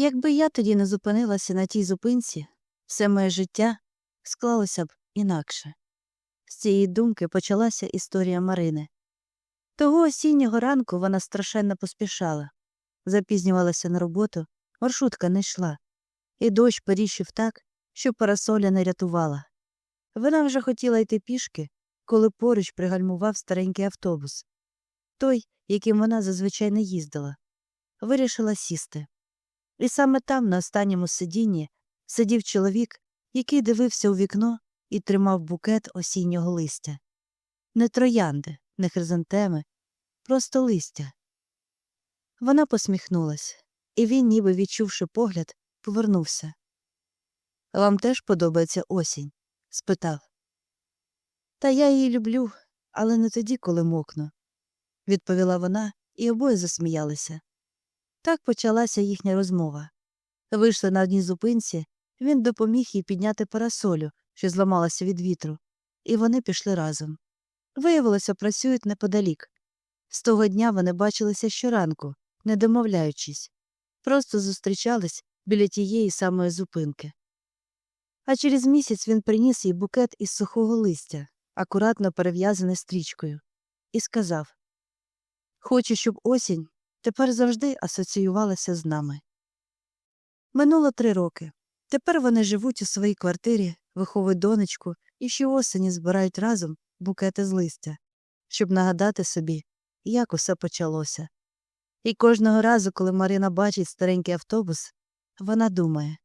Якби я тоді не зупинилася на тій зупинці, все моє життя склалося б інакше. З цієї думки почалася історія Марини. Того осіннього ранку вона страшенно поспішала, запізнювалася на роботу, маршрутка не йшла, і дощ періщив так, що парасоля не рятувала. Вона вже хотіла йти пішки, коли поруч пригальмував старенький автобус. Той, яким вона зазвичай не їздила, вирішила сісти. І саме там, на останньому сидінні, сидів чоловік, який дивився у вікно і тримав букет осіннього листя. Не троянди, не хризантеми, просто листя. Вона посміхнулась, і він, ніби відчувши погляд, повернувся. Вам теж подобається осінь? спитав. Та я її люблю, але не тоді, коли мокну, відповіла вона, і обоє засміялися. Так почалася їхня розмова. Вийшли на одній зупинці, він допоміг їй підняти парасолю, що зламалася від вітру, і вони пішли разом. Виявилося, працюють неподалік. З того дня вони бачилися щоранку, не домовляючись, просто зустрічались біля тієї самої зупинки. А через місяць він приніс їй букет із сухого листя, акуратно перев'язаний стрічкою, і сказав Хочу, щоб осінь тепер завжди асоціювалася з нами. Минуло три роки. Тепер вони живуть у своїй квартирі, виховують донечку і щоосені збирають разом букети з листя, щоб нагадати собі, як усе почалося. І кожного разу, коли Марина бачить старенький автобус, вона думає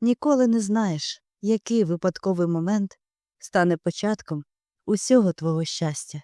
ніколи не знаєш, який випадковий момент стане початком усього твого щастя.